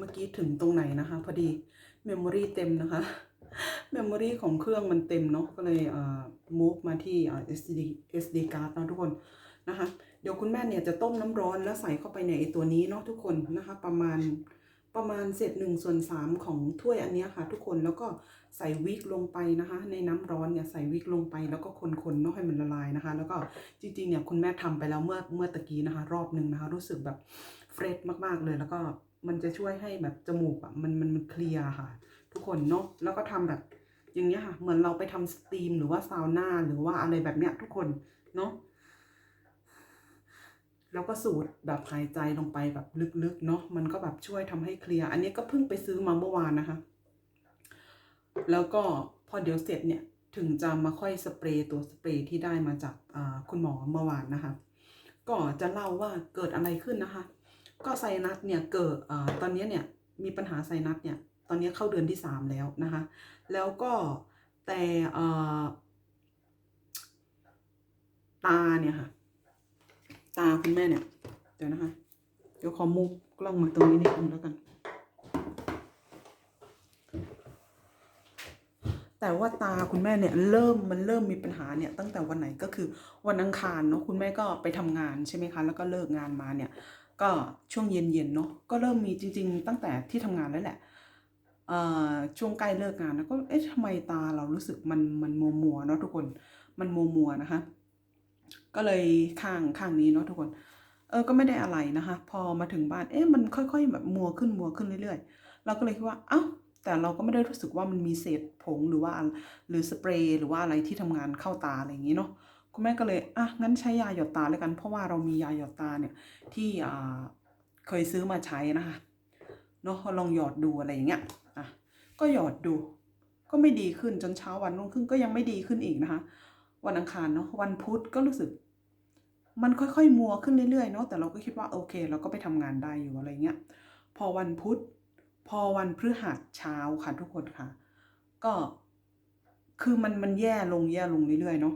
เมื่อกี้ถึงตรงไหนนะคะ พอดีเมมโมรีเต็มนะคะเมมโมรีของเครื่องมันเต็มเนาะก็เลยเอ่อ move มาที่เอ่อ SD SD card นาะทุกคนนะคะ เดี๋ยวคุณแม่เนี่ยจะต้มน้ำร้อนแล้วใส่เข้าไปในไอตัวนี้เนาะทุกคนนะคะ ประมาณประมาณเศษหนึ่งส่วนสามของถ้วยอันเนี้ยค่ะ ทุกคนแล้วก็ใส่วิกลงไปนะคะ ในน้ำร้อนเนี่ยใส่วิกลงไปแล้วก็คนๆเนาะให้มันละลายนะคะ แล้วก็จริงๆเนี่ยคุณแม่ทำไปแล้วเมื่อเมื่อตะกี้นะคะ รอบหนึ่งนะคะ รู้สึกแบบเฟรชมากๆเลยแล้วก็ มันจะช่วยให้แบบจมูกอะมันมันมันเคลียร์ค่ะ ทุกคนเนาะแล้วก็ทำแบบ อย่างเงี้ยค่ะ เหมือนเราไปทำสตรีมหรือว่าซาวน่าหรือว่าอะไรแบบเนี้ย ทุกคนเนาะแล้วก็สูดแบบหายใจลงไปแบบลึกๆเนาะมันก็แบบช่วยทำให้เคลียร์อันนี้ก็เพิ่งไปซื้อมาเมื่อวานนะคะ แล้วก็พอเดี๋ยวเสร็จเนี่ยถึงจะมาค่อยสเปรย์ตัวสเปรย์ที่ได้มาจากคุณหมอเมื่อวานนะคะ ก็จะเล่าว่าเกิดอะไรขึ้นนะคะ ก็ไซนัสเนี่ยเกิดอตอนนี้เนี่ยมีปัญหาไซนัสเนี่ยตอนนี้เข้าเดือนที่สามแล้วนะคะ แล้วก็แต่ตาเนี่ยค่ะ ตาคุณแม่เนี่ยเดี๋ยวนะคะ เดี๋ยวขอมุกกล้องมาตรงนี้นิดนึงแล้วกัน แต่ว่าตาคุณแม่เนี่ยเริ่มมันเริ่มมีปัญหาเนี่ยตั้งแต่วันไหนก็คือวันอังคารเนาะคุณแม่ก็ไปทำงานใช่ไหมคะ แล้วก็เลิกงานมาเนี่ย ก็ช่วงเย็นๆเนาะก็เริ่มมีจริง ๆ ตั้งแต่ที่ทำงานแล้วแหละช่วงใกล้เลิกงานแล้วก็เอ๊ะทำไมตาเรารู้สึกมันมันมัวมัวเนาะทุกคนมันมัวมัวนะคะ ก็เลยข้างข้างนี้เนาะทุกคน เออก็ไม่ได้อะไรนะคะ พอมาถึงบ้านเอ๊ะมันค่อย ๆ แบบมัวขึ้นมัวขึ้นเรื่อยๆ เราก็เลยคิดว่าเอ้าแต่เราก็ไม่ได้รู้สึกว่ามันมีเศษผงหรือว่าหรือสเปรย์หรือว่าอะไรที่ทำงานเข้าตาอะไรอย่างนี้เนาะ คุณแม่ก็เลยอะงั้นใช้ยาหยดตาเลยกัน เพราะว่าเรามียาหยดตาเนี่ยที่เคยซื้อมาใช้นะคะเนาะลองหยอดดูอะไรอย่างเงี้ยอะก็หยอดดูก็ไม่ดีขึ้นจนเช้าวันรุ่งขึ้นก็ยังไม่ดีขึ้นอีกนะคะ วันอังคารเนาะวันพุธก็รู้สึก มันค่อยๆมัวขึ้นเรื่อยๆเนาะแต่เราก็คิดว่าโอเค เราก็ไปทำงานได้อยู่อะไรเงี้ยพอวันพุธพอวันพฤหัสเช้าค่ะทุกคนค่ะ ก็คือมันมันแย่ลงแย่ลงเรื่อยๆเนาะ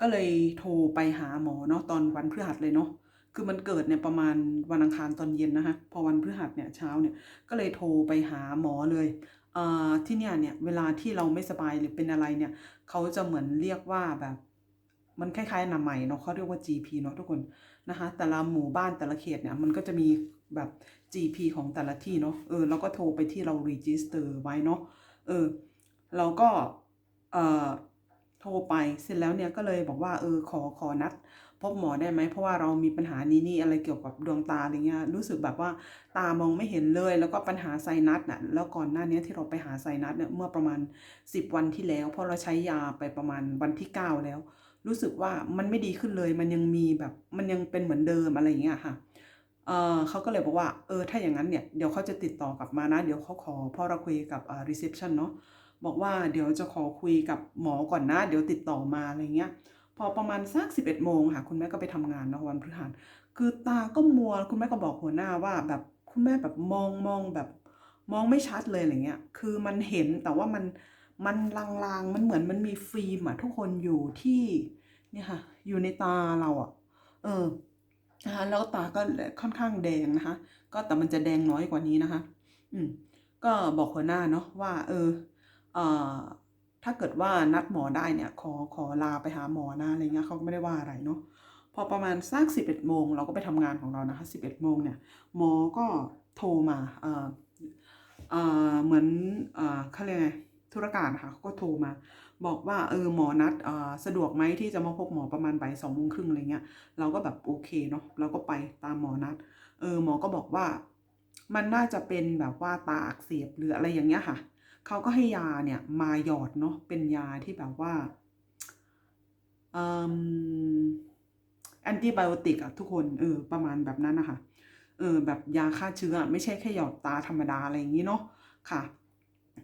ก็เลยโทรไปหาหมอเนาะตอนวันพฤหัสเลยเนาะคือมันเกิดเนี่ยประมาณวันอังคารตอนเย็นนะคะพอวันพฤหัสเนี่ยเช้าเนี่ยก็เลยโทรไปหาหมอเลยเอ่อที่เนี่ยเนี่ยเวลาที่เราไม่สบายหรือเป็นอะไรเนี่ยเขาจะเหมือนเรียกว่าแบบ มันคล้ายๆนามัยเนาะเขาเรียกว่า GP เนาะทุกคนนะคะแต่ละหมู่บ้านแต่ละเขตเนี่ยมันก็จะมีแบบ GP ของแต่ละที่เนาะเออเราก็โทรไปที่เรา register ไว้เนาะเออเราก็เอ่อ โทรไปเสร็จแล้วเนี่ยก็เลยบอกว่าเออขอขอนัด พบหมอได้ไหมเพราะว่าเรามีปัญหานี้นี่อะไรเกี่ยวกับดวงตาอะไรเงี้ยรู้สึกแบบว่าตามองไม่เห็นเลย แล้วก็ปัญหาไซนัสน่ะแล้วก่อนหน้านี้ที่เราไปหาไซนัสเนี่ยเมื่อประมาณ 10 วันที่แล้ว เพราะเราใช้ยาไปประมาณวันที่ 9 แล้ว รู้สึกว่ามันไม่ดีขึ้นเลย มันยังมีแบบมันยังเป็นเหมือนเดิมอะไรอย่างเงี้ยค่ะเออเขาก็เลยบอกว่าเออถ้าอย่างนั้นเนี่ยเดี๋ยวเขาจะติดต่อกลับมานะ เดี๋ยวเขาขอพอเราคุยกับอ่า reception เนาะ บอกว่าเดี๋ยวจะขอคุยกับหมอก่อนนะ เดี๋ยวติดต่อมาอะไรเงี้ย พอประมาณสักสิบเอ็ดโมงค่ะ คุณแม่ก็ไปทำงานเนะวันพฤหัสคือตาก็มัวคุณแม่ก็บอกหัวหน้าว่า แบบคุณแม่แบบมองมองแบบมองไม่ชัดเลยอะไรเงี้ย คือมันเห็นแต่ว่ามันมันลางๆ มันเหมือนมันมีฟิล์มอะทุกคนอยู่ที่เนี่ยค่ะ อยู่ในตาเราอะเออนะคะแล้วตาก็ค่อนข้างแดงนะคะ ก็แต่มันจะแดงน้อยกว่านี้นะคะ อืมก็บอกหัวหน้าเนาะว่า เออ ถ้าเกิดว่านัดหมอได้เนี่ยขอขอลาไปหาหมอนะอะไรเงี้ยเขาก็ไม่ได้ว่าอะไรเนาะพอประมาณสักสิบเอ็ดโมงเราก็ไปทำงานของเรานะคะสิบเอ็ดโมงเนี่ยหมอก็โทรมาเหมือนเขาเรียกไงธุรการค่ะเขาก็โทรมา บอกว่าเออหมอนัดสะดวกไหมที่จะมาพบหมอประมาณบ่ายสองโมงครึ่งอะไรเงี้ยเราก็แบบโอเคเนาะเราก็ไปตามหมอนัดเออหมอก็บอกว่า มันน่าจะเป็นแบบว่าตาอักเสบหรืออะไรอย่างเงี้ยค่ะ เขาก็ให้ยาเนี่ยมาหยอดเนาะเป็นยาที่แบบว่าอ่อแอนติไบโอติกอะทุกคนเออประมาณแบบนั้นนะคะเออแบบยาฆ่าเชื้อไม่ใช่แค่หยอดตาธรรมดาอะไรอย่างนี้เนาะค่ะ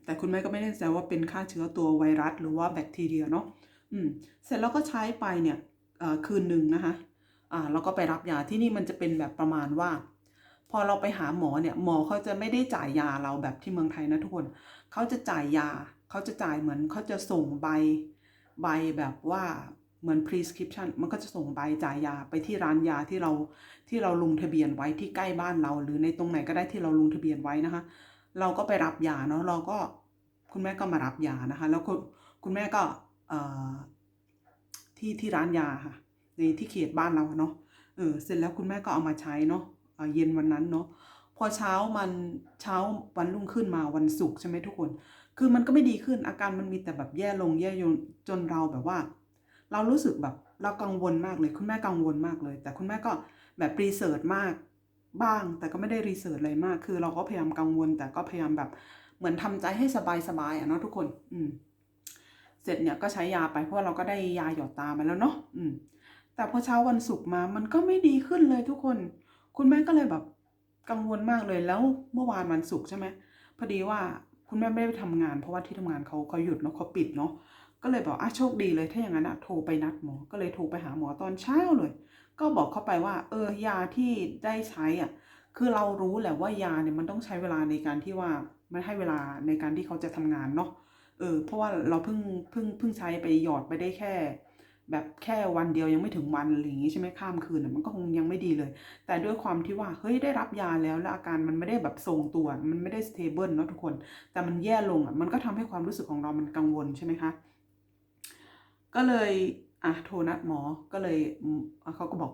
แต่คุณแม่ก็ไม่แน่ใจว่าเป็นฆ่าเชื้อตัวไวรัสหรือว่าแบคทีเรียเนาะอืมเสร็จแล้วก็ใช้ไปเนี่ยคืนหนึ่งนะคะอ่าแล้วก็ไปรับยาที่นี่มันจะเป็นแบบประมาณว่า พอเราไปหาหมอเนี่ยหมอเขาจะไม่ได้จ่ายยาเราแบบที่เมืองไทยนะทุกคน เขาจะจ่ายยา เขาจะจ่ายเหมือนเขาจะส่งใบใบแบบว่าเหมือน prescription มันก็จะส่งใบจ่ายยาไปที่ร้านยาที่เราที่เราลงทะเบียนไว้ที่ใกล้บ้านเรา หรือในตรงไหนก็ได้ที่เราลงทะเบียนไว้นะคะ เราก็ไปรับยาเนาะเราก็คุณแม่ก็มารับยานะคะ แล้วคุณคุณแม่ก็ที่ที่ร้านยาค่ะในที่เขตบ้านเราเนาะเออเสร็จแล้วคุณแม่ก็เอามาใช้เนาะเอ่อเย็นวันนั้นเนาะ พอเช้ามันเช้าวันรุ่งขึ้นมาวันศุกร์ใช่ไหมทุกคน คือมันก็ไม่ดีขึ้นอาการมันมีแต่แบบแย่ลงแย่ลงจนเราแบบว่า เรารู้สึกแบบเรากังวลมากเลย คุณแม่กังวลมากเลย แต่คุณแม่ก็แบบรีเสิร์ชมากบ้าง แต่ก็ไม่ได้รีเสิร์ชอะไรมาก คือเราก็พยายามกังวล แต่ก็พยายามแบบเหมือนทำใจให้สบายสบายๆอะเนาะทุกคน อืม เสร็จเนี่ยก็ใช้ยาไปเพราะเราก็ได้ยาหยอดตามาแล้วเนาะอืม แต่พอเช้าวันศุกร์มามันก็ไม่ดีขึ้นเลยทุกคน คุณแม่ก็เลยแบบ กังวลมากเลยแล้วเมื่อวานวันศุกร์ใช่ไหมพอดีว่าคุณแม่ไม่ได้ไปทำงาน เพราะว่าที่ทำงานเขาเขาหยุดเนาะเขาปิดเนาะก็เลยบอกอะโชคดีเลยถ้าอย่างนั้นอะโทรไปนัดหมอ ก็เลยโทรไปหาหมอตอนเช้าเลย ก็บอกเขาไปว่า เออยาที่ได้ใช้อะคือเรารู้แหละว่ายาเนี่ยมันต้องใช้เวลาในการที่ว่ามันให้เวลาในการที่เขาจะทำงานเนาะเออเพราะว่าเราเพิ่งเพิ่งเพิ่งใช้ไปหยอดไปได้แค่ แบบแค่วันเดียวยังไม่ถึงวันอะไรอย่างงี้ใช่ไหมข้ามคืนมันก็คงยังไม่ดีเลย แต่ด้วยความที่ว่าเฮ้ยได้รับยาแล้วแล้วอาการมันไม่ได้แบบทรงตัว มันไม่ได้สเตเบิลเนาะทุกคน แต่มันแย่ลงอะมันก็ทำให้ความรู้สึกของเรามันกังวลใช่ไหมคะก็เลยอะโทรนัดหมอก็เลยเขาก็บอก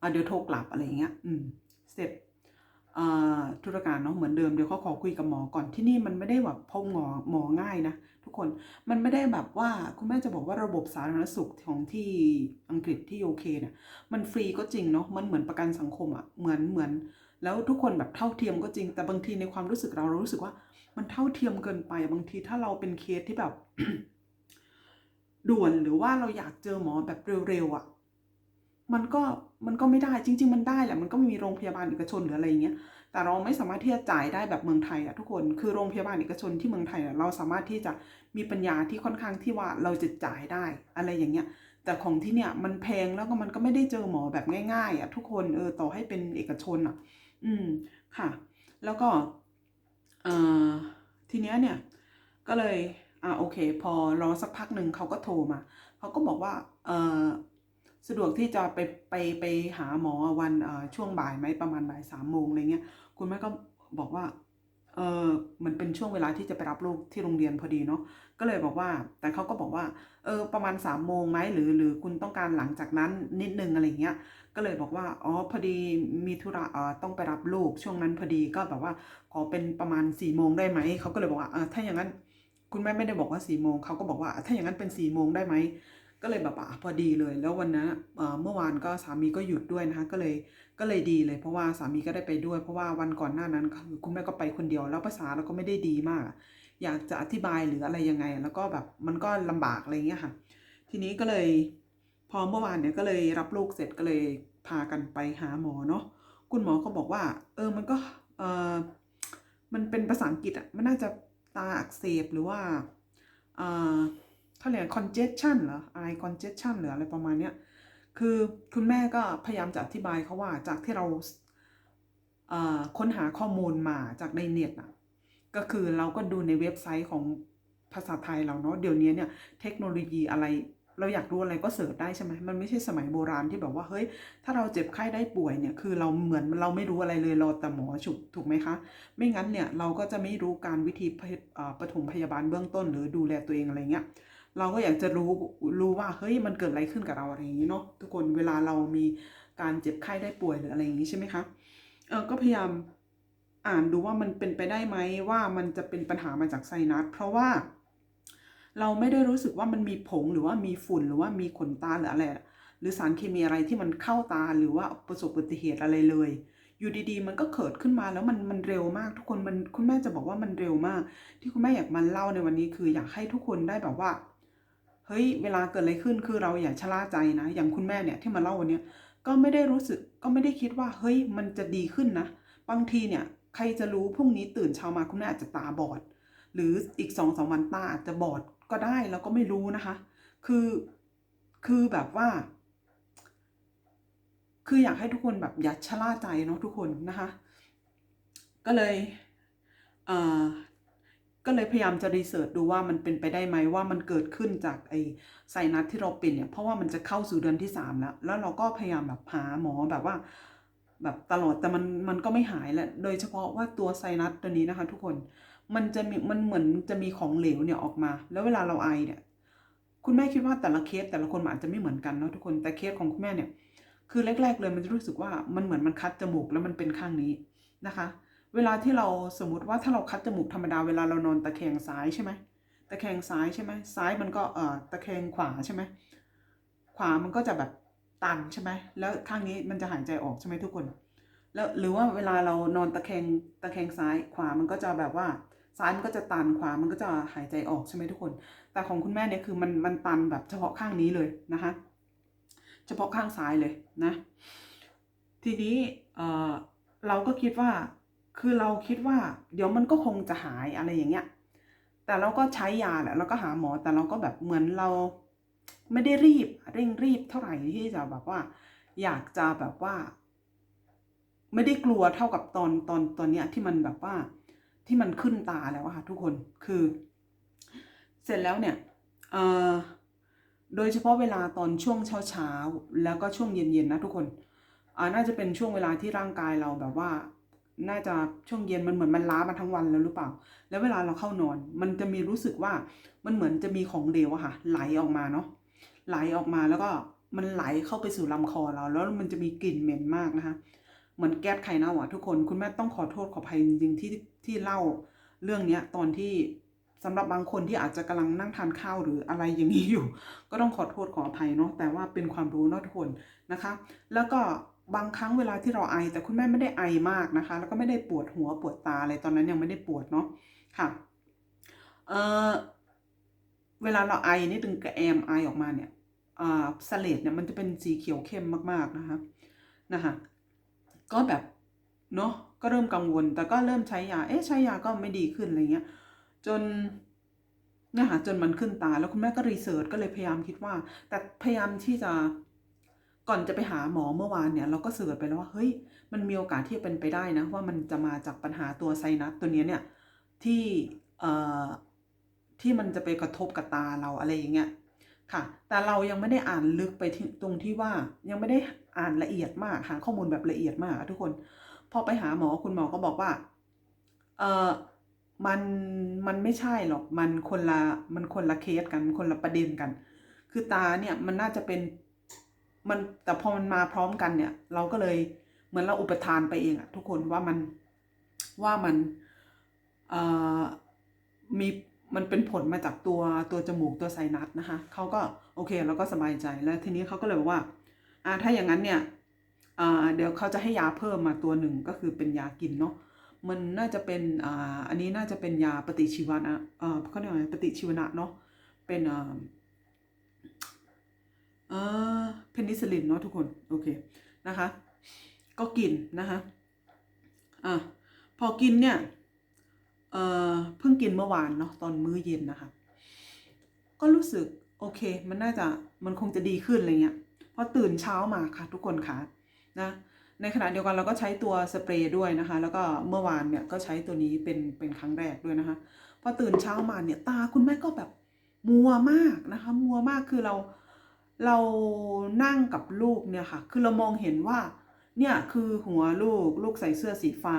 อะเดี๋ยวโทรกลับอะไรอย่างเงี้ย อืมเสร็จอ่าธุรการเนาะเหมือนเดิมเดี๋ยวเขาขอคุยกับหมอก่อนที่นี่มันไม่ได้แบบพบหมอหมอง่ายนะ ทุกคนมันไม่ได้แบบว่าคุณแม่จะบอกว่าระบบสาธารณสุขของที่อังกฤษที่โอเคเนี่ยมันฟรีก็จริงเนาะมันเหมือนประกันสังคมอะ่ะเหมือนเหมือน แล้วทุกคนแบบเท่าเทียมก็จริง แต่บางทีในความรู้สึกเราเรารู้สึกว่า มันเท่าเทียมเกินไปบางทีถ้าเราเป็นเคสที่แบบ ด่วนหรือว่าเราอยากเจอหมอแบบเร็วๆอะ่ะมันก็มันก็ไม่ได้จริง ๆ มันได้แหละมันก็มีโรงพยาบาลเอกชนหรืออะไรอย่างเงี้ย แต่เราไม่สามารถที่จะจ่ายได้แบบเมืองไทยอะทุกคน คือโรงพยาบาลเอกชนที่เมืองไทยอะเราสามารถที่จะมีปัญญาที่ค่อนข้างที่ว่าเราจะจ่ายได้อะไรอย่างเงี้ย แต่ของที่เนี่ยมันแพงแล้วก็มันก็ไม่ได้เจอหมอแบบง่ายๆอะทุกคนเออต่อให้เป็นเอกชนอะอืมค่ะ แล้วก็เอ่อทีเนี้ยเนี่ยก็เลยอ่าโอเค พอรอสักพักหนึ่งเขาก็โทรมาเขาก็บอกว่าเออ สะดวกที่จะไปไปไปหาหมอวันช่วงบ่ายไหมประมาณบ่ายสามโมงอะไรเงี้ยคุณแม่ก็บอกว่าเออมันเป็นช่วงเวลาที่จะไปรับลูกที่โรงเรียนพอดีเนาะก็เลยบอกว่า แต่เขาก็บอกว่า เออ ประมาณสามโมงไหมหรือ หรือคุณต้องการหลังจากนั้นนิดนึงอะไรเงี้ย ก็เลยบอกว่า อ๋อ พอดีมีธุระเออต้องไปรับลูกช่วงนั้นพอดีก็แบบว่าขอเป็นประมาณสี่โมงได้ไหมเขาก็เลยบอกว่าเออถ้าอย่างนั้น คุณแม่ไม่ได้บอกว่าสี่โมงเขาก็บอกว่าถ้าอย่างนั้นเป็นสี่โมงได้ไหม ก็เลยแบบอะพอดีเลย แล้ววันนั้นเมื่อวานก็สามีก็หยุดด้วยนะคะ ก็เลยก็เลยดีเลย เพราะว่าสามีก็ได้ไปด้วย เพราะว่าวันก่อนหน้านั้นคือคุณแม่ก็ไปคนเดียวแล้วภาษาเราก็ไม่ได้ดีมาก อยากจะอธิบายหรืออะไรยังไง แล้วก็แบบมันก็ลำบากอะไรเงี้ยค่ะ ทีนี้ก็เลยพอเมื่อวานเนี่ยก็เลยรับลูกเสร็จก็เลยพากันไปหาหมอเนาะคุณหมอก็บอกว่า เออมันก็เออมันเป็นภาษาอังกฤษอะมันน่าจะตาอักเสบหรือว่าเอ่อ เขาเรียก congestion เหรออะไร congestion หรืออะไรประมาณเนี้ยคือคุณแม่ก็พยายามจะอธิบายเขาว่าจากที่เราเค้นหาข้อมูลมาจากในเน็ตอะก็คือเราก็ดูในเว็บไซต์ของภาษาไทยเราเนาะเดี๋ยวนี้เนี่ยเทคโนโลยีอะไร เราอยากรู้อะไรก็เสิร์ชได้ใช่ไหมมันไม่ใช่สมัยโบราณที่แบบว่าเฮ้ยถ้าเราเจ็บไข้ได้ป่วยเนี่ยคือเราเหมือนเราไม่รู้อะไรเลยรอแต่หมอฉุกถูกไหมคะ ไม่งั้นเนี่ยเราก็จะไม่รู้การวิธีปฐมพยาบาลเบื้องต้นหรือดูแลตัวเองอะไรเงี้ย เราก็อยากจะรู้รู้ว่าเฮ้ยมันเกิดอะไรขึ้นกับเราอะไรอย่างนี้เนาะทุกคนเวลาเรามีการเจ็บไข้ได้ป่วยหรืออะไรอย่างนี้ใช่ไหมคะเออก็พยายามอ่านดูว่ามันเป็นไปได้ไหมว่ามันจะเป็นปัญหามาจากไซนัสเพราะว่า เราไม่ได้รู้สึกว่ามันมีผงหรือว่ามีฝุ่นหรือว่ามีขนตาหรืออะไรหรือสารเคมีอะไรที่มันเข้าตาหรือว่าประสบอุบัติเหตุอะไรเลย อยู่ดีๆ มันก็เกิดขึ้นมาแล้วมันมันเร็วมากทุกคนมันคุณแม่จะบอกว่ามันเร็วมาก ที่คุณแม่อยากมาเล่าในวันนี้คืออยากให้ทุกคนได้แบบว่า เฮ้ยเวลาเกิดอะไรขึ้นคือเราอย่าชะล่าใจนะ อย่างคุณแม่เนี่ยที่มาเล่าวันนี้ก็ไม่ได้รู้สึกก็ไม่ได้คิดว่าเฮ้ยมันจะดีขึ้นนะ บางทีเนี่ยใครจะรู้พรุ่งนี้ตื่นเช้ามาคุณแม่อาจจะตาบอด หรืออีกสองสามวันตาอาจจะบอดก็ได้เราก็ไม่รู้นะคะ คือคือแบบว่า คืออยากให้ทุกคนแบบอย่าชะล่าใจเนาะทุกคนนะคะ ก็เลยเอ่อ ก็เลยพยายามจะรีเสิร์ชดูว่ามันเป็นไปได้ไหมว่ามันเกิดขึ้นจากไอไซนัสที่เราเป็นเนี่ยเพราะว่ามันจะเข้าสู่เดือนที่3แล้ว แล้วเราก็พยายามแบบหาหมอแบบว่า แบบตลอดแต่มันมันก็ไม่หายแหละโดยเฉพาะว่าตัวไซนัสตัวนี้นะคะ ทุกคนมันจะมีมันเหมือนจะมีของเหลวเนี่ยออกมา แล้วเวลาเราไอเนี่ย คุณแม่คิดว่าแต่ละเคสแต่ละคนมันอาจจะไม่เหมือนกันเนาะทุกคนแต่เคสของคุณแม่เนี่ย คือแรก ๆ เลยมันจะรู้สึกว่ามันเหมือนมันคัดจมูกแล้วมันเป็นข้างนี้นะคะ เวลาที่เราสมมติว่าถ้าเราคัดจมูกธรรมดาเวลาเรานอนตะแคงซ้ายใช่ไหมตะแคงซ้ายใช่ไหมซ้ายมันก็เอ่อตะแคงขวาใช่ไหมขวามันก็จะแบบตันใช่ไหมแล้วข้างนี้มันจะหายใจออกใช่ไหมทุกคน แล้วหรือว่าเวลาเรานอนตะแคงตะแคงซ้ายขวามันก็จะแบบว่าซ้ายมันก็จะตันขวามันก็จะหายใจออกใช่ไหมทุกคน แต่ของคุณแม่เนี่ยคือมันมันตันแบบเฉพาะข้างนี้เลยนะคะ เฉพาะข้างซ้ายเลยนะ ทีนี้เอ่อเราก็คิดว่า คือเราคิดว่า เดี๋ยวมันก็คงจะหายอะไรอย่างเงี้ย แต่เราก็ใช้ยาแหละเราก็หาหมอแต่เราก็แบบเหมือนเราไม่ได้รีบเร่งรีบเท่าไหร่ที่จะแบบว่า อยากจะแบบว่า ไม่ได้กลัวเท่ากับตอนตอนตอนเนี้ยที่มันแบบว่าที่มันขึ้นตาแล้วค่ะทุกคนคือ เสร็จแล้วเนี่ยเอ่อโดยเฉพาะเวลาตอนช่วงเช้าเช้าแล้วก็ช่วงเย็นๆนะทุกคนอ่าน่าจะเป็นช่วงเวลาที่ร่างกายเราแบบว่า น่าจะช่วงเย็นมันเหมือนมันล้ามาทั้งวันแล้วหรือเปล่า แล้วเวลาเราเข้านอน มันจะมีรู้สึกว่ามันเหมือนจะมีของเหลวอะค่ะ ไหลออกมาเนาะไหลออกมาแล้วก็มันไหลเข้าไปสู่ลำคอเรา แล้วมันจะมีกลิ่นเหม็นมากนะคะ เหมือนแก๊สไข่เน่าอะทุกคนคุณแม่ต้องขอโทษขออภัยจริงๆที่ที่เล่าเรื่องเนี้ยตอนที่สำหรับบางคนที่อาจจะกำลังนั่งทานข้าวหรืออะไรอย่างนี้อยู่ ก็ต้องขอโทษขออภัยเนาะแต่ว่าเป็นความรู้เนาะทุกคนนะคะ แล้วก็ บางครั้งเวลาที่เราไอ แต่คุณแม่ไม่ได้ไอมากนะคะ แล้วก็ไม่ได้ปวดหัวปวดตาอะไรตอนนั้นยังไม่ได้ปวดเนาะค่ะเออเวลาเราไอนี่ดึงกระแอมไอออกมาเนี่ยอ่าสเลดเนี่ยมันจะเป็นสีเขียวเข้มมากๆนะคะนะคะก็แบบเนาะก็เริ่มกังวล แต่ก็เริ่มใช้ยา เอ๊ะใช้ยาก็ไม่ดีขึ้นอะไรเงี้ย จนเนี่ยค่ะจนมันขึ้นตา แล้วคุณแม่ก็รีเสิร์ชก็เลยพยายามคิดว่า แต่พยายามที่จะ ก่อนจะไปหาหมอเมื่อวานเนี่ยเราก็เสิร์ชไปแล้วว่าเฮ้ยมันมีโอกาสที่จะเป็นไปได้นะว่ามันจะมาจากปัญหาตัวไซนัสตัวนี้เนี่ยที่เอ่อที่มันจะไปกระทบกับตาเราอะไรอย่างเงี้ยค่ะ แต่เรายังไม่ได้อ่านลึกไปที่ตรงที่ว่ายังไม่ได้อ่านละเอียดมากหาข้อมูลแบบละเอียดมากทุกคน พอไปหาหมอคุณหมอก็บอกว่าเออมันมันไม่ใช่หรอกมันคนละมันคนละเคสกันคนละประเด็นกัน คือตาเนี่ยมันน่าจะเป็น มันแต่พอมันมาพร้อมกันเนี่ย เราก็เลยเหมือนเราอุปทานไปเองอะทุกคนว่ามันว่ามันมีมันเป็นผลมาจากตัวตัวจมูกตัวไซนัสนะคะเขาก็โอเคเราก็สบายใจแล้วทีนี้เขาก็เลยบอกว่าอ่าถ้าอย่างนั้นเนี่ยเดี๋ยวเขาจะให้ยาเพิ่มมาตัวหนึ่งก็คือเป็นยากินเนาะมันน่าจะเป็นอ่าอันนี้น่าจะเป็นยาปฏิชีวนะเออเขาเรียกว่าไงปฏิชีวนะเนาะเป็นอ่า เออเพนิซิลินเนาะทุกคนโอเคนะคะ ก็กินนะคะอะพอกินเนี่ยเออเพิ่งกินเมื่อวานเนาะตอนมื้อเย็นนะคะ ก็รู้สึกโอเค มันน่าจะมันคงจะดีขึ้นอะไรเงี้ยพอตื่นเช้ามาค่ะ ทุกคนค่ะนะในขณะเดียวกันเราก็ใช้ตัวสเปรย์ด้วยนะคะ แล้วก็เมื่อวานเนี่ยก็ใช้ตัวนี้เป็นเป็นครั้งแรกด้วยนะคะพอตื่นเช้ามาเนี่ยตาคุณแม่ก็แบบมัวมากนะคะ มัวมากคือเรา เรานั่งกับลูกเนี่ยค่ะ คือเรามองเห็นว่า เนี่ยคือหัวลูก ลูกใส่เสื้อสีฟ้า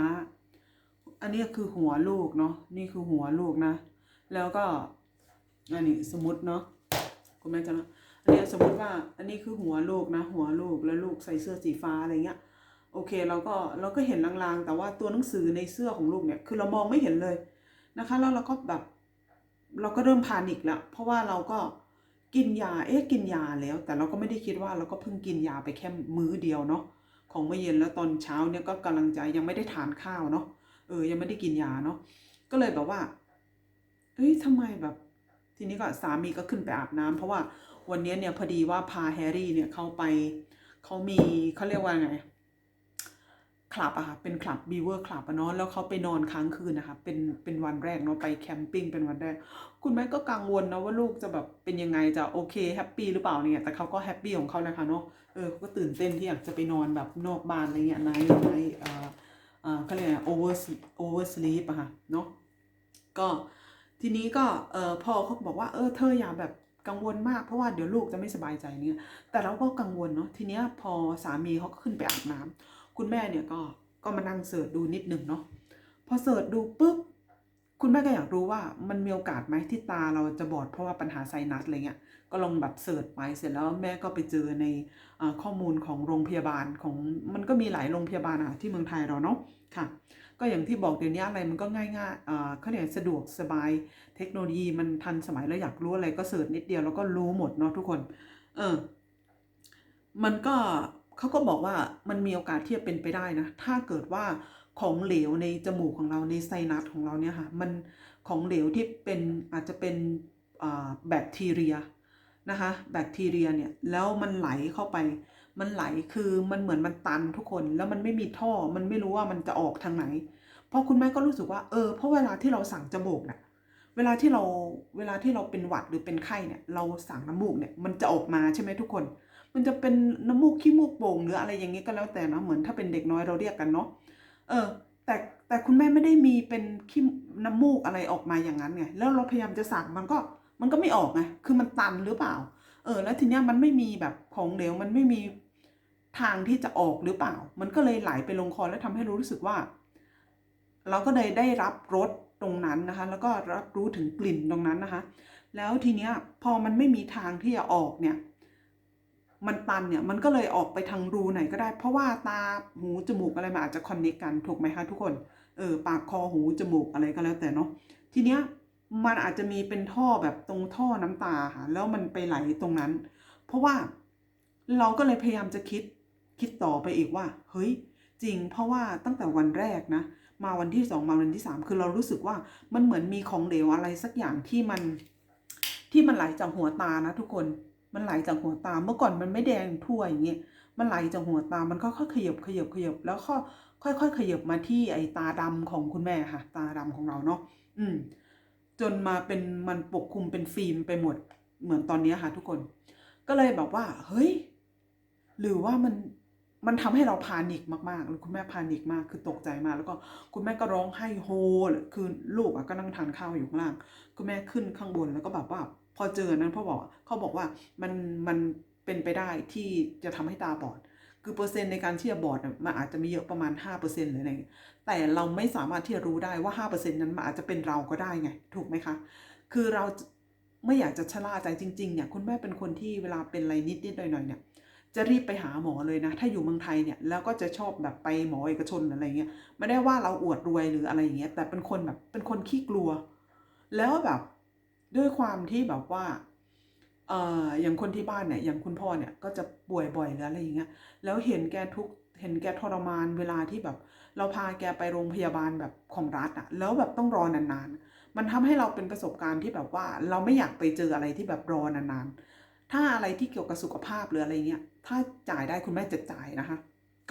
อันนี้คือหัวลูกเนาะ นี่คือหัวลูกนะ แล้วก็ อันนี้สมมติเนาะ คุณแม่จะนะอันนี้สมมติว่า อันนี้คือหัวลูกนะ หัวลูก แล้วลูกใส่เสื้อสีฟ้าอะไรเงี้ย โอเค เราก็เราก็เห็นลางๆ แต่ว่าตัวหนังสือในเสื้อของลูกเนี่ย คือเรามองไม่เห็นเลยนะคะ แล้วเราก็แบบ เราก็เริ่มพานิกแล้ว เพราะว่าเราก็ กินยา เอ๊ะ กินยาแล้ว แต่เราก็ไม่ได้คิดว่าเราก็เพิ่งกินยาไปแค่มื้อเดียวเนาะ ของเมื่อเย็นแล้วตอนเช้าเนี่ยก็กำลังใจยังไม่ได้ทานข้าวเนาะ เออ ยังไม่ได้กินยาเนาะ ก็เลยแบบว่า เอ้ยทำไมแบบ ทีนี้ก็สามีก็ขึ้นไปอาบน้ำเพราะว่าวันนี้เนี่ยพอดีว่าพาแฮร์รี่เนี่ยเขาไป เขามีเขาเรียกว่าไง คลับอะค่ะเป็นคลับบีเวอร์คลับอะเนาะแล้วเขาไปนอนค้างคืนนะคะเป็นเป็นวันแรกเนาะไปแคมปิ้งเป็นวันแรก คุณแม่ก็กังวลนะว่าลูกจะแบบเป็นยังไงจะโอเคแฮปปี้หรือเปล่าเนี่ยแต่เขาก็แฮปปี้ของเขานะคะเนาะเออเขาก็ตื่นเต้นที่อยากจะไปนอนแบบนอกบ้านอะไรเงี้ยไนท์ไนเอ่อเอ่อเขาเรียกไรโอเวอร์โอเวอร์สลีปอะค่ะเนาะก็ทีนี้ก็เออพ่อเขาบอกว่าเออเธออย่าแบบกังวลมากเพราะว่าเดี๋ยวลูกจะไม่สบายใจเนี่ยแต่เราก็กังวลเนาะทีเนี้ยพอสามีเขาก็ขึ้นไปอาบน้ำ คุณแม่เนี่ยก็ก็มานั่งเสิร์ชดูนิดหนึ่งเนาะพอเสิร์ชดูปุ๊บคุณแม่ก็อยากรู้ว่ามันมีโอกาสไหมที่ตาเราจะบอดเพราะว่าปัญหาไซนัสอะไรเงี้ยก็ลองแบบเสิร์ชไปเสร็จแล้วแม่ก็ไปเจอในอข้อมูลของโรงพยาบาลของมันก็มีหลายโรงพยาบาลอะที่เมืองไทยเราเนาะค่ะ ก็อย่างที่บอกเดี๋ยวนี้อะไรมันก็ง่ายๆเอ่อเขาเรียกสะดวกสบายเทคโนโลยีมันทันสมัยแล้วอยากรู้อะไรก็เสิร์ชนิดเดียวแล้วก็รู้หมดเนาะทุกคน เออมันก็ เขาก็บอกว่ามันมีโอกาสที่จะเป็นไปได้นะ ถ้าเกิดว่าของเหลวในจมูกของเราในไซนัสของเราเนี่ยค่ะ มันของเหลวที่เป็นอาจจะเป็นแบคทีเรียนะคะแบคทีเรียเนี่ยแล้วมันไหลเข้าไป มันไหลคือมันเหมือนมันตันทุกคนแล้วมันไม่มีท่อมันไม่รู้ว่ามันจะออกทางไหน เพราะคุณแม่ก็รู้สึกว่าเออเพราะเวลาที่เราสั่งจมูกเนี่ยเวลาที่เราเวลาที่เราเป็นหวัดหรือเป็นไข้เนี่ยเราสั่งน้ำมูกเนี่ยมันจะออกมาใช่ไหมทุกคน มันจะเป็นน้ำมูกขี้มูกโป่งหรืออะไรอย่างนี้ก็แล้วแต่เนาะเหมือนถ้าเป็นเด็กน้อยเราเรียกกันเนาะเออ แต่แต่คุณแม่ไม่ได้มีเป็นขี้น้ำมูกอะไรออกมาอย่างนั้นไงแล้วเราพยายามจะสั่งมันก็มันก็ไม่ออกไงคือมันตันหรือเปล่า เออ แล้วทีเนี้ยมันไม่มีแบบของเหลวมันไม่มีทางที่จะออกหรือเปล่า มันก็เลยไหลไปลงคอแล้วทำให้รู้สึกว่า เราก็เลยได้รับรสตรงนั้นนะคะ แล้วก็รับรู้ถึงกลิ่นตรงนั้นนะคะ แล้วทีเนี้ยพอมันไม่มีทางที่จะออกเนี่ย มันตันเนี่ยมันก็เลยออกไปทางรูไหนก็ได้ เพราะว่าตาหูจมูกอะไรมันอาจจะคอนเนคกันถูกไหมคะทุกคนเออปากคอหูจมูกอะไรก็แล้วแต่เนาะทีเนี้ยมันอาจจะมีเป็นท่อแบบตรงท่อน้ำตาค่ะแล้วมันไปไหลตรงนั้น เพราะว่าเราก็เลยพยายามจะคิดคิดต่อไปอีกว่า เฮ้ย จริง เพราะว่าตั้งแต่วันแรกนะ มาวันที่สองมาวันที่สามคือเรารู้สึกว่ามันเหมือนมีของเหลวอะไรสักอย่างที่มันที่มันไหลจากหัวตานะทุกคน มันไหลจากหัวตา เมื่อก่อนมันไม่แดงทั่วอย่างเงี้ย มันไหลจากหัวตา มันก็ค่อยๆขยบขยบขยบ แล้วก็ค่อยๆขยบมาที่ไอ้ตาดำของคุณแม่ค่ะ ตาดำของเราเนาะ อืม จนมาเป็นมันปกคลุมเป็นฟิล์มไปหมด เหมือนตอนนี้ค่ะ ทุกคน ก็เลยแบบว่า เฮ้ย หรือว่ามันมันทำให้เราพานิกมากๆแล้วคุณแม่พานิกมาก คือตกใจมาก แล้วก็คุณแม่ก็ร้องไห้โฮ คือลูกอะก็นั่งทานข้าวอยู่ข้างล่าง คุณแม่ขึ้นข้างบนแล้วก็แบบว่า พอเจอนั้นพ่อบอกเขาบอกว่ามันมันเป็นไปได้ที่จะทำให้ตาบอด คือเปอร์เซ็นต์ในการที่จะบอดเนี่ยมันอาจจะมีเยอะประมาณ 5%หรืออะไรเงี้ยแต่เราไม่สามารถที่จะรู้ได้ว่า 5%นั้นมันอาจจะเป็นเราก็ได้ไง ถูกไหมคะ คือเราไม่อยากจะชะล่าใจจริงๆเนี่ยคุณแม่เป็นคนที่เวลาเป็นอะไรนิดๆหน่อยๆเนี่ยจะรีบไปหาหมอเลยนะ ถ้าอยู่เมืองไทยเนี่ยแล้วก็จะชอบแบบไปหมอเอกชนอะไรเงี้ยไม่ได้ว่าเราอวดรวยหรืออะไรอย่างเงี้ยแต่เป็นคนแบบเป็นคนขี้กลัว แล้วแบบ ด้วยความที่แบบว่าเอ่ออย่างคนที่บ้านเนี่ยอย่างคุณพ่อเนี่ยก็จะป่วยบ่อยหรืออะไรอย่างเงี้ยแล้วเห็นแกทุกเห็นแกทรมานเวลาที่แบบ เราพาแกไปโรงพยาบาลแบบของรัฐอะแล้วแบบต้องรอนานๆ มันทำให้เราเป็นประสบการณ์ที่แบบว่า เราไม่อยากไปเจออะไรที่แบบรอนานๆ ถ้าอะไรที่เกี่ยวกับสุขภาพหรืออะไรเงี้ยถ้าจ่ายได้คุณแม่จะจ่ายนะคะ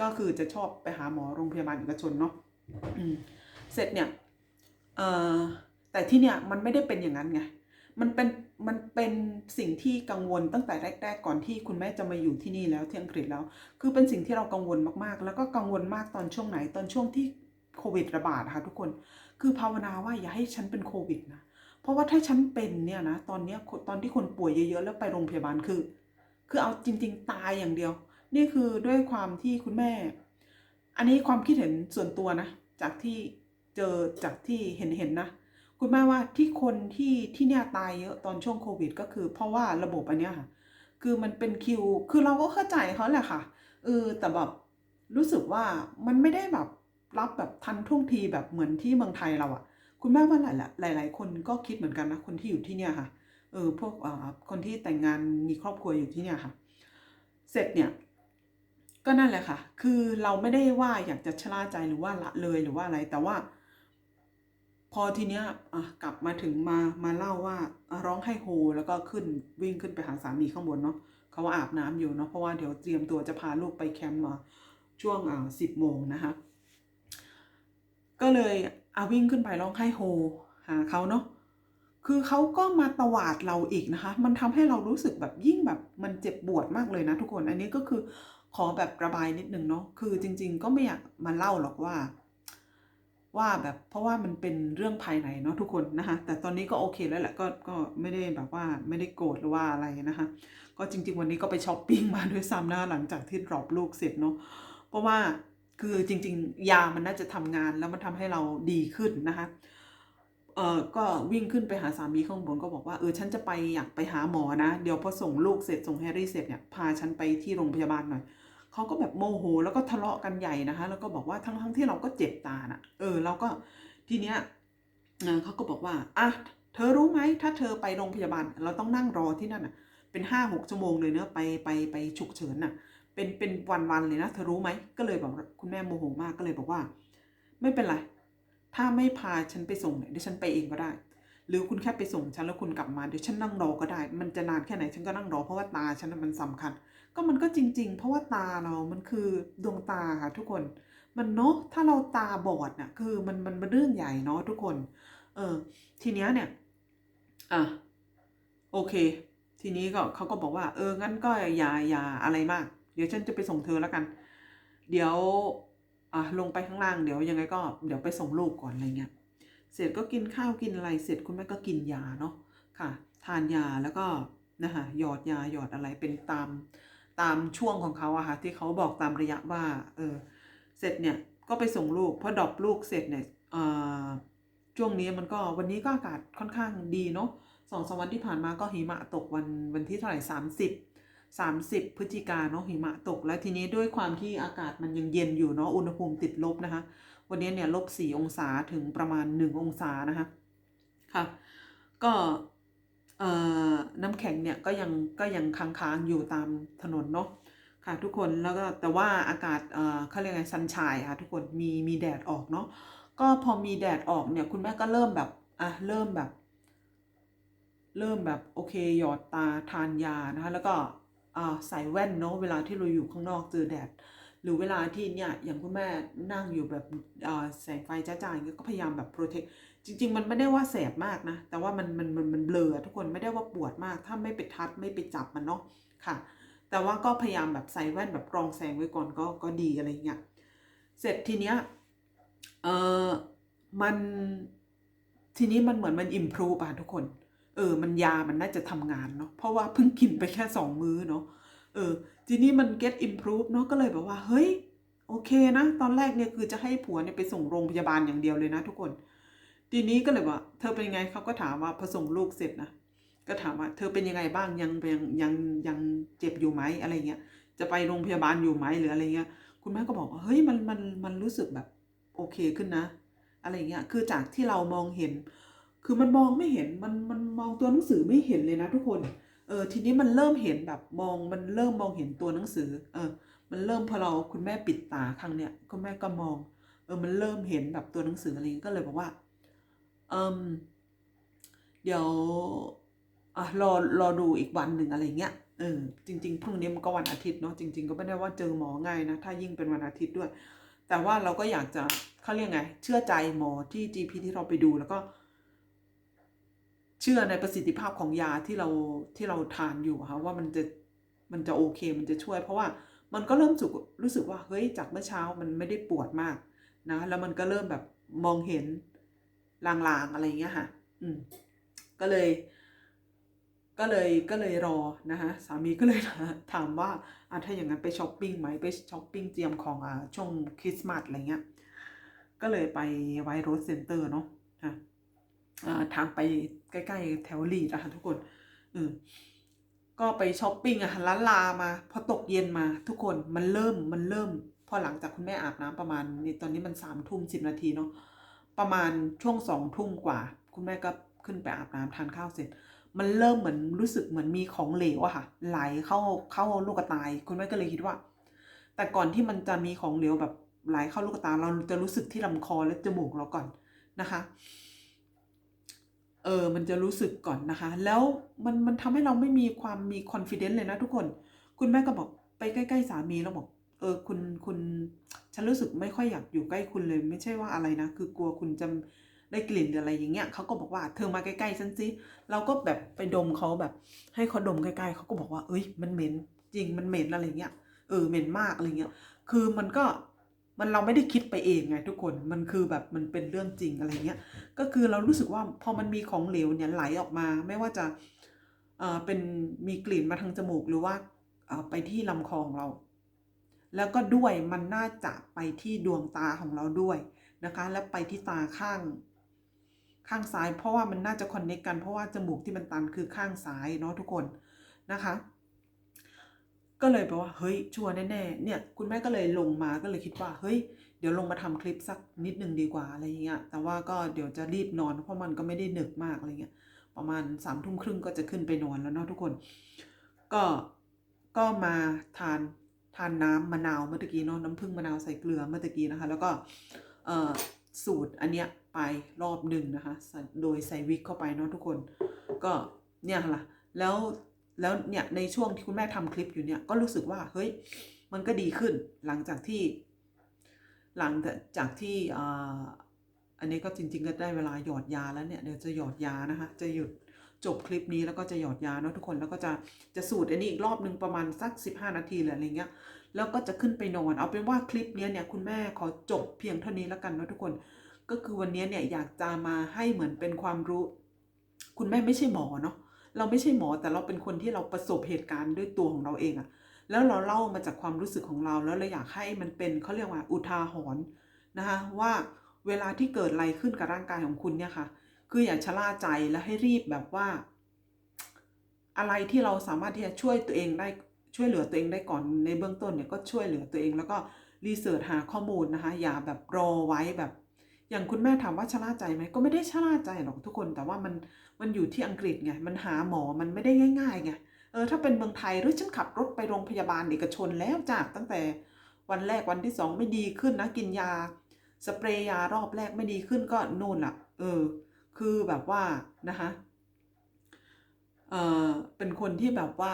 ก็คือจะชอบไปหาหมอโรงพยาบาลเอกชนเนาะเสร็จเนี่ยแต่ที่เนี่ยมันไม่ได้เป็นอย่างนั้นไง มันเป็นมันเป็นสิ่งที่กังวลตั้งแต่แรก ๆ ก่อนที่คุณแม่จะมาอยู่ที่นี่แล้วที่อังกฤษแล้ว คือเป็นสิ่งที่เรากังวลมากๆ แล้วก็กังวลมากตอนช่วงไหนตอนช่วงที่โควิดระบาดค่ะทุกคน คือภาวนาว่าอย่าให้ฉันเป็นโควิดนะเพราะว่าถ้าฉันเป็นเนี่ยนะตอนเนี้ยตอนที่คนป่วยเยอะๆแล้วไปโรงพยาบาลคือ คือเอาจริง ๆ ตายอย่างเดียว นี่คือด้วยความที่คุณแม่ อันนี้ความคิดเห็นส่วนตัวนะ จากที่เจอจากที่เห็นเห็นนะ คุณแม่ว่าที่คนที่ที่เนี่ยตายเยอะตอนช่วงโควิด ก็คือ เพราะว่าระบบอันเนี้ยค่ะ คือมันเป็นคิว คือเราก็เข้าใจเขาแหละค่ะ เออ แต่แบบรู้สึกว่ามันไม่ได้แบบรับแบบทันท่วงทีแบบเหมือนที่เมืองไทยเราอะคุณแม่ว่าหลายหลายหลายๆคนก็คิดเหมือนกันนะคนที่อยู่ที่เนี่ยค่ะ เออ พวกอ่าคนที่แต่งงานมีครอบครัวอยู่ที่เนี่ยค่ะ เสร็จเนี่ย ก็นั่นแหละค่ะ คือเราไม่ได้ว่าอยากจะชะล่าใจหรือว่าละเลยหรือว่าอะไร แต่ว่า พอทีเนี้ยกลับมาถึงมามาเล่าว่าร้องไห้โฮแล้วก็ขึ้นวิ่งขึ้นไปหาสามีข้างบนเนาะเขาว่าอาบน้ำอยู่เนาะเพราะว่าเดี๋ยวเตรียมตัวจะพาลูกไปแคมป์มาช่วงสิบโมงนะคะก็เลยอาวิ่งขึ้นไปร้องไห้โฮหาเขาเนาะ คือเขาก็มาตวาดเราอีกนะคะ มันทำให้เรารู้สึกแบบยิ่งแบบมันเจ็บปวดมากเลยนะทุกคน อันนี้ก็คือขอแบบระบายนิดนึงเนาะ คือจริง ๆ ก็ไม่อยากมาเล่าหรอกว่า ว่าแบบเพราะว่ามันเป็นเรื่องภายในเนาะทุกคนนะคะ แต่ตอนนี้ก็โอเคแล้วแหละก็ก็ไม่ได้แบบว่าไม่ได้โกรธหรือว่าอะไรนะคะ ก็จริง ๆ วันนี้ก็ไปช้อปปิ้งมาด้วยซ้ำนะหลังจากที่ดรอปลูกเสร็จเนาะเพราะว่าคือจริง ๆ ยามันน่าจะทำงานแล้วมันทำให้เราดีขึ้นนะคะเออก็วิ่งขึ้นไปหาสามีข้างบนก็บอกว่าเออฉันจะไปอยากไปหาหมอนะ เดี๋ยวพอส่งลูกเสร็จส่งแฮร์รี่เสร็จเนี่ยพาฉันไปที่โรงพยาบาลหน่อย เขาก็แบบโมโหแล้วก็ทะเลาะกันใหญ่นะคะ แล้วก็บอกว่าทั้งทั้งที่เราก็เจ็บตาน่ะ เออเราก็ทีเนี้ยเขาก็บอกว่าอะเธอรู้ไหมถ้าเธอไปโรงพยาบาล เราต้องนั่งรอที่นั่นน่ะ เป็นห้าหกชั่วโมงเลยเนอะไปไปไปฉุกเฉินน่ะ เป็นเป็นวันวันเลยนะเธอรู้ไหมก็เลยบอกคุณแม่โมโหมากก็เลยบอกว่า ไม่เป็นไรถ้าไม่พาฉันไปส่งเนี่ยเดี๋ยวฉันไปเองก็ได้ หรือคุณแค่ไปส่งฉันแล้วคุณกลับมาเดี๋ยวฉันนั่งรอก็ได้ มันจะนานแค่ไหนฉันก็นั่งรอเพราะว่าตาฉันน่ะมันสำคัญ ก็มันก็จริง ๆ เพราะว่าตาเรามันคือดวงตาค่ะทุกคน มันเนาะถ้าเราตาบอดน่ะคือมันมันเป็นเรื่องใหญ่เนาะทุกคน เออ ทีเนี้ยเนี่ย อะ โอเค ทีนี้ก็เขาก็บอกว่า เอองั้นก็อย่าอย่าอะไรมาก เดี๋ยวฉันจะไปส่งเธอแล้วกัน เดี๋ยว อะลงไปข้างล่างเดี๋ยวยังไงก็เดี๋ยวไปส่งลูกก่อนอะไรเงี้ยเสร็จก็กินข้าวกินอะไร เสร็จคุณแม่ก็กินยาเนาะค่ะ ทานยาแล้วก็นะคะหยอดยาหยอดอะไรเป็นตาม ตามช่วงของเขาอะค่ะที่เขาบอกตามระยะว่าเออเสร็จเนี่ยก็ไปส่งลูกพอดรอปลูกเสร็จเนี่ยช่วงนี้มันก็วันนี้ก็อากาศค่อนข้างดีเนาะสองสามวันที่ผ่านมาก็หิมะตกวันวันที่เท่าไหร่สามสิบสามสิบพฤศจิกาเนาะหิมะตก แล้วทีนี้ด้วยความที่อากาศมันยังเย็นอยู่เนาะอุณหภูมิติดลบนะคะ วันนี้เนี่ยลบสี่องศาถึงประมาณหนึ่งองศานะคะค่ะ ก็ น้ำแข็งเนี่ยก็ยังก็ยังค้างๆอยู่ตามถนนเนาะค่ะทุกคนแล้วก็แต่ว่าอากาศเอ่อเขาเรียกไงซันชายค่ะทุกคนมีมีแดดออกเนาะก็พอมีแดดออกเนี่ยคุณแม่ก็เริ่มแบบอะเริ่มแบบ เริ่มแบบโอเคหยอดตาทานยานะคะแล้วก็อ่าใส่แว่นเนาะเวลาที่เราอยู่ข้างนอกเจอแดด หรือเวลาที่เนี่ยอย่างคุณแม่นั่งอยู่แบบอ่าแสงไฟจ้าจ่างเงี้ยก็พยายามแบบโปรเทคจริง ๆ มันไม่ได้ว่าแสบมากนะ แต่ว่ามันมันมันมันเบลอทุกคนไม่ได้ว่าปวดมาก ถ้าไม่ไปทัดไม่ไปจับมันเนาะค่ะ แต่ว่าก็พยายามแบบใส่แว่นแบบรองแสงไว้ก่อนก็ก็ดีอะไรเงี้ยเสร็จทีเนี้ยเออมันทีนี้มันเหมือนมันอิมพ o ู e อะทุกคน เออ มันยามันน่าจะทำงานเนาะเพราะว่าเพิ่งกินไปแค่สองมื้อเนาะเออ ทีนี้มัน get improve เนาะก็เลยแบบว่า เฮ้ย โอเคนะ ตอนแรกเนี่ยคือจะให้ผัวเนี่ยไปส่งโรงพยาบาลอย่างเดียวเลยนะทุกคน ทีนี้ก็เลยว่า เธอเป็นยังไงเขาก็ถามว่าพอส่งลูกเสร็จนะก็ถามว่า เธอเป็นยังไงบ้างยังยังยังยังเจ็บอยู่ไหมอะไรเงี้ยจะไปโรงพยาบาลอยู่ไหมหรืออะไรเงี้ย คุณแม่ก็บอกว่าเฮ้ยมันมันมันรู้สึกแบบโอเคขึ้นนะ อะไรเงี้ยคือจากที่เรามองเห็น คือมันมองไม่เห็นมันมันมองตัวหนังสือไม่เห็นเลยนะทุกคน ออทีนี้มันเริ่มเห็นแบบมองมันเริ่มมองเห็นตัวหนังสือ เออ มันเริ่มพอเราคุณแม่ปิดตาครั้งเนี้ยคุณแม่ก็มอง เออมันเริ่มเห็นแบบตัวหนังสืออะไรเงี้ยก็เลยบอกว่าเอมเดี๋ยวอะรอรอดูอีกวันหนึ่งอะไรเงี้ยเออจริงๆพรุ่งนี้มันก็วันอาทิตย์เนาะจริง ๆ ก็ไม่ได้ว่าเจอหมอง่ายนะถ้ายิ่งเป็นวันอาทิตย์ด้วย แต่ว่าเราก็อยากจะเขาเรียกไง เชื่อใจหมอที่ GP ที่เราไปดูแล้วก็ เชื่อในประสิทธิภาพของยาที่เราที่เราทานอยู่ค่ะว่ามันจะมันจะโอเคมันจะช่วย เพราะว่ามันก็เริ่มสุกรู้สึกว่าเฮ้ยจากเมื่อเช้ามันไม่ได้ปวดมากนะแล้วมันก็เริ่มแบบมองเห็นลางๆอะไรอย่างเงี้ยค่ะ อืม ก็เลย ก็เลยก็เลยรอนะคะสามีก็เลยถามว่าอะถ้าอย่างนั้นไปช้อปปิ้งไหมไปช้อปปิ้งเตรียมของอ่าช่วงคริสต์มาสอะไรเงี้ยก็เลยไปไวโรสเซ็นเตอร์เนาะอะ ทางไปใกล้ๆแถวลีดอะค่ะทุกคนอืมก็ไปช้อปปิ้งอะล้านลามา พอตกเย็นมาทุกคนมันเริ่มมันเริ่ม พอหลังจากคุณแม่อาบน้ำประมาณนี่ตอนนี้มันสามทุ่มสิบนาทีเนาะประมาณช่วงสองทุ่มกว่า คุณแม่ก็ขึ้นไปอาบน้ำทานข้าวเสร็จ มันเริ่มเหมือนรู้สึกเหมือนมีของเหลวอะค่ะ ไหลเข้าเข้าลูกตาคุณแม่ก็เลยคิดว่า แต่ก่อนที่มันจะมีของเหลวแบบไหลเข้าลูกตาเราจะรู้สึกที่ลำคอและจมูกเราก่อนนะคะ เออมันจะรู้สึกก่อนนะคะ แล้วมันมันทำให้เราไม่มีความมี confidence เลยนะทุกคน คุณแม่ก็บอกไปใกล้ๆสามีแล้วบอก เออคุณคุณฉันรู้สึกไม่ค่อยอยากอยู่ใกล้คุณเลย ไม่ใช่ว่าอะไรนะ คือกลัวคุณจะได้กลิ่นหรืออะไรอย่างเงี้ยเขาก็บอกว่าเธอมาใกล้ๆฉันสิเราก็แบบไปดมเขาแบบ ให้เขาดมใกล้ๆเขาก็บอกว่า เอ้ย มันเหม็นจริงมันเหม็นอะไรเงี้ยเออเหม็นมากอะไรเงี้ย คือมันก็ มันเราไม่ได้คิดไปเองไงทุกคนมันคือแบบมันเป็นเรื่องจริงอะไรเงี้ยก็คือเรารู้สึกว่าพอมันมีของเหลวเนี่ยไหลออกมา ไม่ว่าจะเอ่อเป็นมีกลิ่นมาทางจมูกหรือว่าเอ่อไปที่ลำคอของเรา แล้วก็ด้วยมันน่าจะไปที่ดวงตาของเราด้วยนะคะ และไปที่ตาข้างข้างซ้าย เพราะว่ามันน่าจะคอนเนคกันเพราะว่าจมูกที่มันตันคือข้างซ้ายเนาะทุกคนนะคะ ก็เลยแบบว่าเฮ้ยชัวร์แน่ๆเนี่ยคุณแม่ก็เลยลงมาก็เลยคิดว่าเฮ้ยเดี๋ยวลงมาทำคลิปสักนิดหนึ่งดีกว่าอะไรเงี้ยแต่ว่าก็เดี๋ยวจะรีบนอนเพราะมันก็ไม่ได้ดึกมากอะไรเงี้ยประมาณสามทุ่มครึ่งก็จะขึ้นไปนอนแล้วเนาะทุกคน ก็ก็มาทานทานน้ำมะนาวเมื่อกี้เนาะน้ำผึ้งมะนาวใส่เกลือเมื่อกี้นะคะ แล้วก็เอ่อสูตรอันเนี้ยไปรอบหนึ่งนะคะ โดยใส่วิกเข้าไปเนาะทุกคน ก็เนี่ยค่ะแล้ว แล้วเนี่ยในช่วงที่คุณแม่ทำคลิปอยู่เนี่ยก็รู้สึกว่าเฮ้ยมันก็ดีขึ้นหลังจากที่ หลังจากที่ออันนี้ก็จริง ๆ ก็ได้เวลาหยอดยาแล้วเนี่ยเดี๋ยวจะหยอดยานะคะ จะหยุดจบคลิปนี้แล้วก็จะหยอดยาเนาะทุกคนแล้วก็จะจะสูตรอันนี้อีกรอบหนึ่งประมาณสัก 15 นาทีหรืออะไรเงี้ยแล้วก็จะขึ้นไปนอน เอาเป็นว่าคลิปเนี้ยเนี่ยคุณแม่ขอจบเพียงเท่านี้แล้วกันเนาะทุกคน ก็คือวันนี้เนี่ยอยากจะมาให้เหมือนเป็นความรู้ คุณแม่ไม่ใช่หมอเนาะ เราไม่ใช่หมอแต่เราเป็นคนที่เราประสบเหตุการณ์ด้วยตัวของเราเองอะแล้วเราเล่ามาจากความรู้สึกของเราแล้วเราอยากให้มันเป็นเขาเรียกว่าอุทาหรณ์นะคะว่าเวลาที่เกิดอะไรขึ้นกับร่างกายของคุณเนี่ยค่ะ คืออย่าชะล่าใจและให้รีบแบบว่า อะไรที่เราสามารถที่จะช่วยตัวเองได้ช่วยเหลือตัวเองได้ก่อนในเบื้องต้นเนี่ยก็ช่วยเหลือตัวเอง แล้วก็รีเสิร์ชหาข้อมูลนะคะ อย่าแบบรอไว้แบบ อย่างคุณแม่ถามว่าชะล่าใจไหมก็ไม่ได้ชะล่าใจหรอกทุกคน แต่ว่ามันมันอยู่ที่อังกฤษไงมันหาหมอมันไม่ได้ง่ายๆไงเออถ้าเป็นเมืองไทยหรือฉันขับรถไปโรงพยาบาลเอกชนแล้วจากตั้งแต่วันแรกวันที่สองไม่ดีขึ้นนะกินยา สเปรย์ยารอบแรกไม่ดีขึ้นก็นู่นละเออ คือแบบว่านะคะเออเป็นคนที่แบบว่า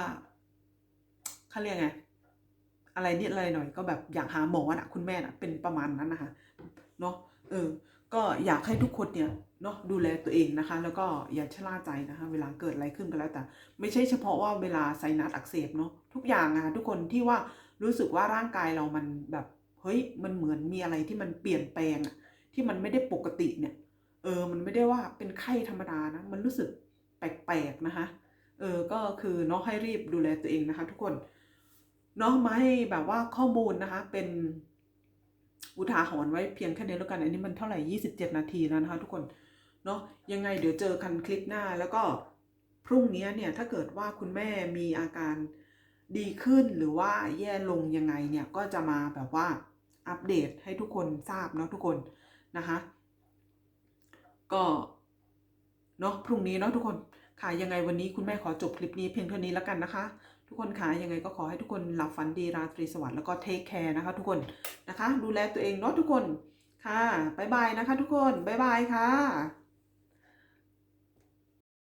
เขาเรียกไงอะไรนิดอะไรหน่อยก็แบบอยากหาหมอน่ะคุณแม่น่ะเป็นประมาณนั้นนะคะเนาะเออ ก็อยากให้ทุกคนเนี่ยเนาะดูแลตัวเองนะคะ แล้วก็อย่าชะล่าใจนะคะ เวลาเกิดอะไรขึ้นก็แล้วแต่ ไม่ใช่เฉพาะว่าเวลาไซนัสอักเสบเนาะทุกอย่างอะทุกคนที่ว่ารู้สึกว่าร่างกายเรามันแบบเฮ้ยมันเหมือนมีอะไรที่มันเปลี่ยนแปลงอะที่มันไม่ได้ปกติเนี่ย เออมันไม่ได้ว่าเป็นไข้ธรรมดานะมันรู้สึกแปลกๆนะคะเออก็คือเนาะให้รีบดูแลตัวเองนะคะ ทุกคนเนาะมาให้แบบว่าข้อมูลนะคะเป็น อุทาหรณ์ไว้เพียงแค่นี้แล้วกัน อันนี้มันเท่าไหร่ 27 นาทีแล้วนะคะทุกคน เนาะยังไงเดี๋ยวเจอกันคลิปหน้าแล้วก็พรุ่งนี้เนี่ยถ้าเกิดว่าคุณแม่มีอาการดีขึ้นหรือว่าแย่ลงยังไงเนี่ยก็จะมาแบบว่าอัปเดตให้ทุกคนทราบเนาะทุกคนนะคะก็เนาะพรุ่งนี้เนาะทุกคนค่ะยังไงวันนี้คุณแม่ขอจบคลิปนี้เพียงเท่านี้แล้วกันนะคะ ทุกคนค่ะยังไงก็ขอให้ทุกคนหลับฝันดีราตรีสวัสดิ์แล้วก็เทคแคร์นะคะ ทุกคนนะคะ ดูแลตัวเองเนาะทุกคนค่ะบ๊ายบายนะคะ ทุกคนบ๊ายบายค่ะ